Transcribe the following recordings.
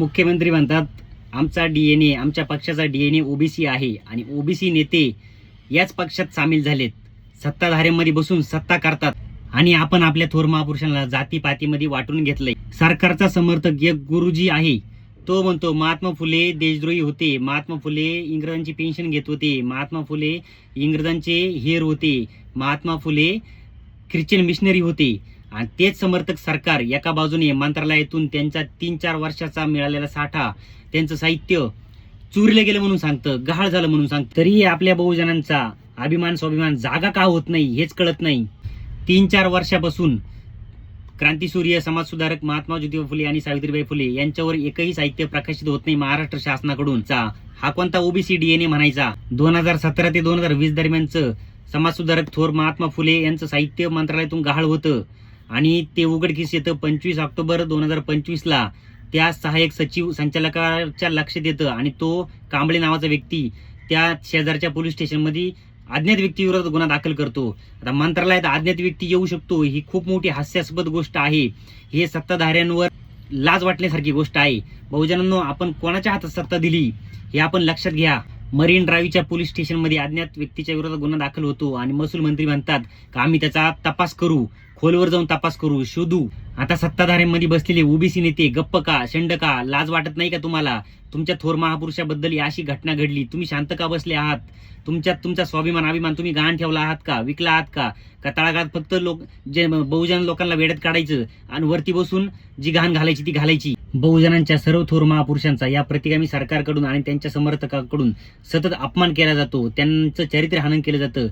मुख्यमंत्री म्हणतात आमचा डी एन ए आमच्या पक्षाचा डी एन ए ओबीसी आहे आणि ओबीसी नेते याच पक्षात सामील झालेत. सत्ताधाऱ्यांमध्ये बसून सत्ता करतात आणि आपण आपल्या थोर महापुरुषांना जातीपातीमध्ये वाटून घेतलंय. सरकारचा समर्थक एक गुरुजी आहे. तो म्हणतो महात्मा फुले देशद्रोही होते. महात्मा फुले इंग्रजांची पेन्शन घेत होते. महात्मा फुले इंग्रजांचे हेर होते. महात्मा फुले ख्रिश्चन मिशनरी होते. आणि तेच समर्थक सरकार एका बाजूने मंत्रालयातून त्यांचा तीन चार वर्षाचा मिळालेला साठा त्यांचं साहित्य चुरलं गेलं म्हणून सांगतं गहाळ झालं म्हणून सांगतं. तरीही आपल्या बहुजनांचा अभिमान स्वाभिमान जागा का होत नाही हेच कळत नाही. तीन चार वर्षापासून क्रांतीसूर्य समाजसुधारक महात्मा ज्योतिबा फुले आणि सावित्रीबाई फुले यांच्यावर एकही साहित्य प्रकाशित होत नाही महाराष्ट्र शासनाकडून चा हा कोणता ओबीसी डीएनए म्हणायचा? दोन हजार सतरा ते दोन हजार वीस दरम्यानचं समाजसुधारक थोर महात्मा फुले यांचं साहित्य मंत्रालयातून गहाळ होतं. आणि ते उघडकीस येतं. पंचवीस ऑक्टोबर दोन हजार पंचवीसला त्या सहाय्यक सचिव संचालकाच्या लक्षात येतं आणि तो कांबळे नावाचा व्यक्ती त्या शेजारच्या पोलीस स्टेशनमध्ये अज्ञात व्यक्तीविरोधात गुन्हा दाखल करतो. आता मंत्रालयात अज्ञात व्यक्ती येऊ शकतो ही खूप मोठी हास्यास्पद गोष्ट आहे. हे सत्ताधाऱ्यांवर लाज वाटण्यासारखी गोष्ट आहे. बहुजनांनो आपण कोणाच्या हातात सत्ता दिली हे आपण लक्षात घ्या. मरीन ड्राईव्हच्या पोलीस स्टेशनमध्ये अज्ञात व्यक्तीच्या विरोधात गुन्हा दाखल होतो आणि महसूल मंत्री म्हणतात का आम्ही त्याचा तपास करू? खोलवर जाऊन तपास करू शोधू. आता सत्ताधाऱ्यांमध्ये बसलेले ओबीसी नेते गप्प का शंड का लाज वाटत नाही का तुम्हाला? तुमच्या थोर महापुरुषाबद्दल ही अशी घटना घडली. तुम्ही शांत का बसले आहात? तुमच्यात तुमचा स्वाभिमान अभिमान तुम्ही गहाण ठेवला आहात का? विकला आहात का? का तळागाळात फक्त लोक जे बहुजन लोकांना वेड्यात काढायचं आणि वरती बसून जी घाण घालायची ती घालायची? बहुजनांच्या सर्व थोर महापुरुषांचा या प्रतिगामी सरकारकडून आणि त्यांच्या समर्थकांकडून सतत अपमान केला जातो. त्यांचं चरित्र हनन केलं जातं.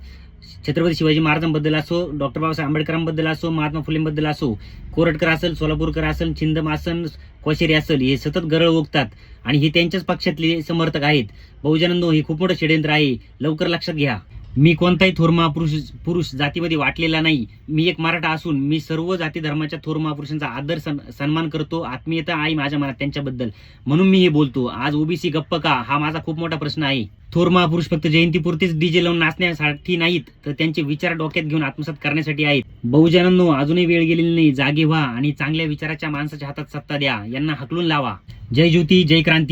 छत्रपती शिवाजी महाराजांबद्दल असो डॉक्टर बाबासाहेब आंबेडकरांबद्दल असो महात्मा फुलेंबद्दल असो कोरटकर असेल सोलापूरकर असेल छिंदम असेल कोशेरी असेल हे सतत गरळ ओघतात आणि हे त्यांच्याच पक्षातले समर्थक आहेत. बहुजनांनो हे खूप मोठं षडयंत्र आहे. लवकर लक्षात घ्या. मी कोणताही थोर महापुरुष पुरुष जातीमध्ये वाटलेला नाही. मी एक मराठा असून मी सर्व जाती धर्माच्या थोर महापुरुषांचा आदर सन्- सन्मान करतो. आत्मीयता आहे माझ्या मनात त्यांच्याबद्दल. म्हणून मी हे बोलतो. आज ओबीसी गप्प का? हा माझा खूप मोठा प्रश्न आहे. थोर महापुरुष फक्त जयंतीपुरतीच डीजे लावून नाचण्यासाठी नाहीत तर त्यांचे विचार डोक्यात घेऊन आत्मसात करण्यासाठी आहेत. बहुजनांनो अजूनही वेळ गेलेली नाही. जागे व्हा आणि चांगल्या विचाराच्या माणसाच्या हातात सत्ता द्या. यांना हकलून लावा. जय ज्योती जय क्रांती.